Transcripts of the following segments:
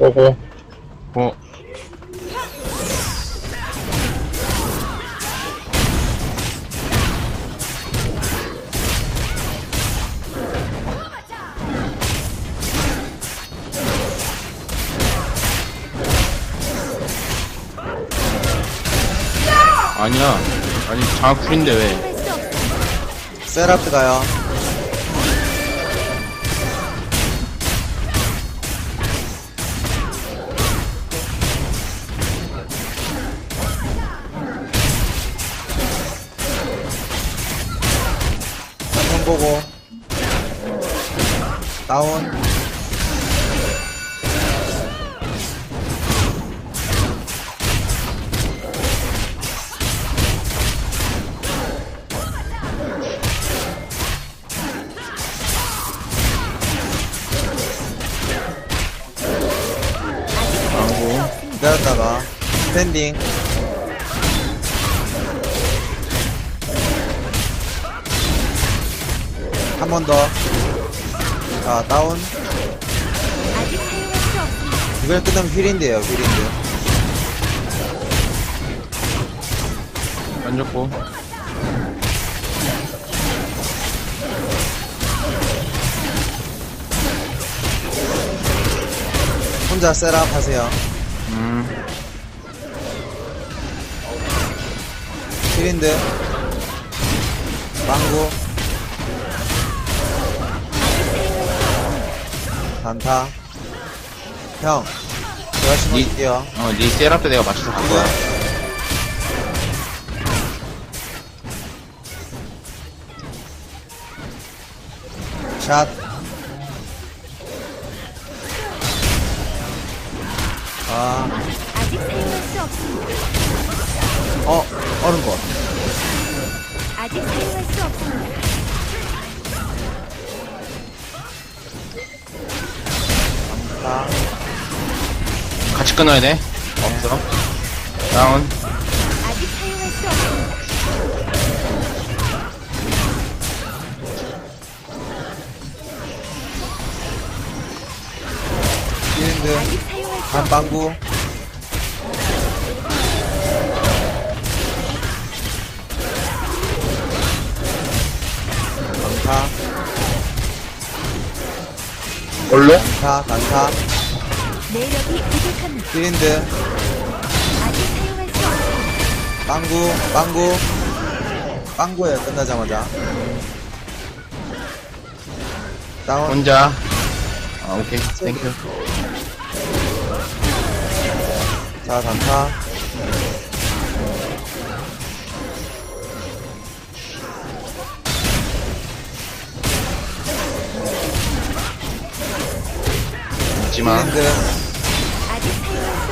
오고. 어, 아니야. 아니, 장쿨인데 왜? 세라트 가요. 보고. 다운. 기다렸다가. 스탠딩. 한 번 더. 자, 다운. 이걸 끝나면 휠인데요, 휠인데. 안 좋고. 혼자 셋업 하세요. 음, 힐인드. 망구. 단타. 형. 제가 심어줄게요. 어, 니 세라프 내가 맞춰서 갈 거야. 샷. 아, 아직 사용할 수 없습니다. 어, 얼음꽃. 자, 같이 끊어야 돼. 없어. 다운. 아직 사용할 수. 아직 사용할 수 반방구. 부족합니다. 아직 사용할 수 없습니다. 빵구, 빵구. 빵구예요, 끝나자마자. 다운. 혼자. 아, 오케이. 땡큐. 자, 단타. 수 없습니다.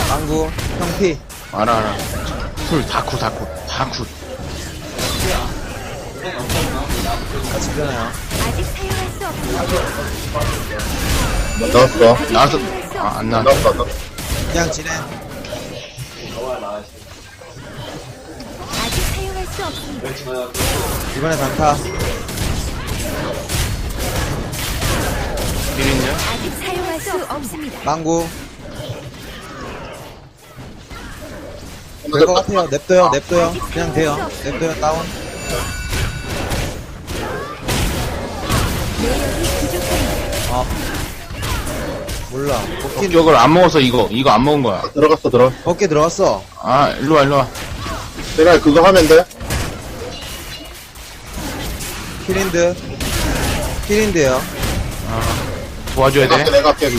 빵구. 형피. 알아, 알아. 쿨, 다쿠, 다쿠, 다쿠. 같이 변해요. 아직 사용할 수 없습니다. 넣었어. 아직 나와서, 사용할 수 아, 안. 나왔어. 넣었어, 넣었어. 그냥 진행. 아직 사용할 수 없습니다. 이번에 단타. 아직 사용할 수 없습니다. 빵구. 될것 같아요. 냅둬요, 냅둬요. 그냥 돼요. 냅둬요, 다운. 부족합니다. 어. 몰라. 복귀, 이걸 안 먹어서 이거, 이거 안 먹은 거야. 들어갔어, 들어. 복귀 들어갔어. 아, 일로 와, 일로 와. 내가 그거 하면 돼? 힐인드. 힐인드요. 도와줘야 내가 할게, 돼. 내가 할게.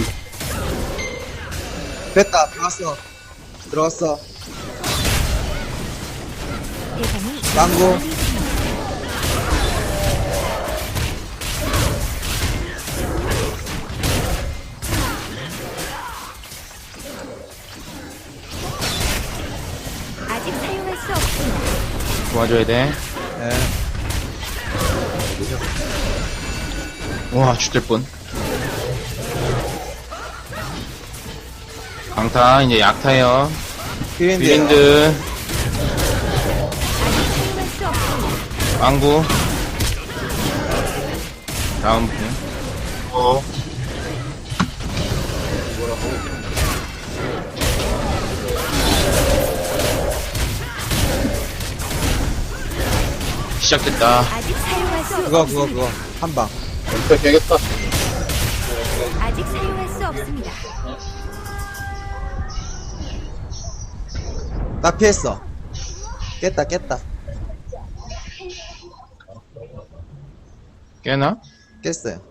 됐다. 들어갔어. 들어갔어. 있습니다. 아직 사용할 수 없습니다. 도와줘야 돼. 예. 와, 죽될 뻔. 방타 이제 약타요 힐인데요. 드린드 망구 다음 분 어. 시작됐다 아직 그거 그거 없습니다. 그거 한 방. 어, 되겠다. 아직 사용할 수 없습니다. 나 피했어. 깼다 깼다. 깨나? 깼어요.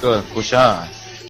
끝 굿샷.